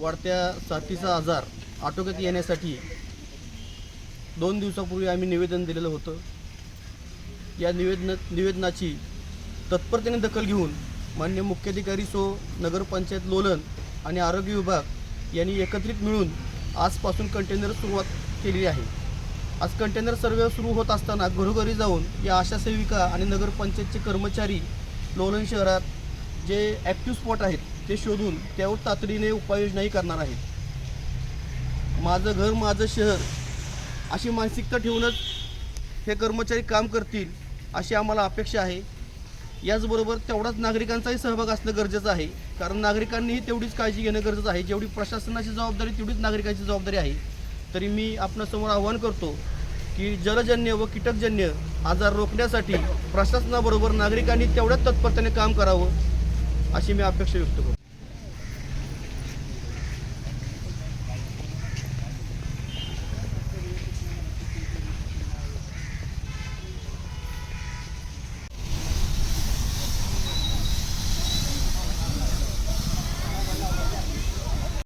वाढत्या साथीचा आजार आटोक्यात येण्यासाठी दोन दिवसापूर्वी आम्ही निवेदन दिलेलं होतं. या निवेदन निवेदनाची तत्परतेने दखल घेऊन मान्य मुख्याधिकारी सो नगरपंचायत लोलन आणि आरोग्य विभाग यांनी एकत्रित मिळून आजपासून कंटेनर सुरुवात केलेली आहे. आज कंटेनर सर्वे सुरू होत असताना घरोघरी जाऊन या आशा सेविका आणि नगरपंचायतचे कर्मचारी लोलन शहरात जे ॲक्टिव्ह स्पॉट आहेत ते शोधून त्यावर तातडीने उपाययोजनाही करणार आहेत. माझं घर माझं शहर अशी मानसिकता ठेवूनच हे कर्मचारी काम करतील अशी आम्हाला अपेक्षा आहे. याचबरोबर तेवढाच नागरिकांचाही सहभाग असणं गरजेचं आहे. कारण नागरिकांनीही तेवढीच काळजी घेणं गरजेचं आहे. जेवढी प्रशासनाची जबाबदारी तेवढीच नागरिकांची जबाबदारी आहे. तरी मी आपणासमोर आवाहन करतो की जलजन्य व कीटकजन्य आजार रोखण्यासाठी प्रशासनाबरोबर नागरिकांनी तेवढ्याच तत्परतेने काम करावं. अशी मी अपेक्षा व्यक्त करतो.